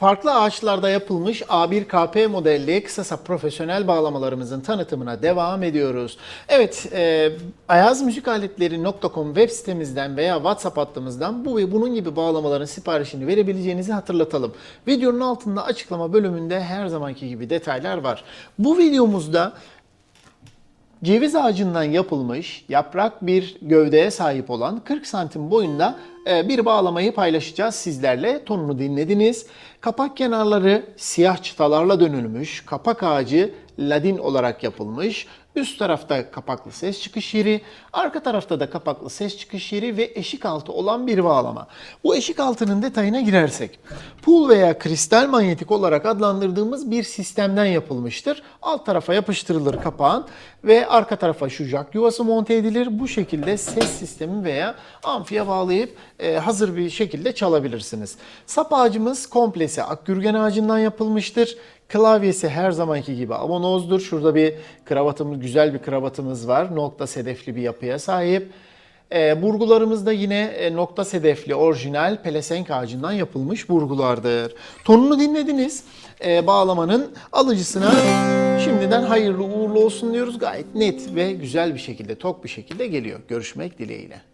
Farklı ağaçlarda yapılmış A1KP modelli kısa sap profesyonel bağlamalarımızın tanıtımına devam ediyoruz. Evet, e, ayazmüzikaletleri.com web sitemizden veya WhatsApp hattımızdan bu ve bunun gibi bağlamaların siparişini verebileceğinizi hatırlatalım. Videonun altında açıklama bölümünde her zamanki gibi detaylar var. Bu videomuzda Ceviz ağacından yapılmış yaprak bir gövdeye sahip olan 40 santim boyunda bir bağlamayı paylaşacağız sizlerle. Tonunu dinlediniz. Kapak kenarları siyah çıtalarla dönülmüş. Kapak ağacı ladin olarak yapılmış. Üst tarafta kapaklı ses çıkış yeri, arka tarafta da kapaklı ses çıkış yeri ve eşik altı olan bir bağlama. Bu eşik altının detayına girersek, pul veya kristal manyetik olarak adlandırdığımız bir sistemden yapılmıştır. Alt tarafa yapıştırılır kapağın ve arka tarafa şu jack yuvası monte edilir. Bu şekilde ses sistemi veya amfiye bağlayıp hazır bir şekilde çalabilirsiniz. Sap ağacımız komplesi akgürgen ağacından yapılmıştır. Klavyesi her zamanki gibi amonozdur. Şurada bir kravatımız, güzel bir kravatımız var. Nokta sedefli bir yapıya sahip. E, burgularımız da yine e, nokta sedefli orijinal pelesenk ağacından yapılmış burgulardır. Tonunu dinlediniz. E, bağlamanın alıcısına şimdiden hayırlı uğurlu olsun diyoruz. Gayet net ve güzel bir şekilde, tok bir şekilde geliyor. Görüşmek dileğiyle.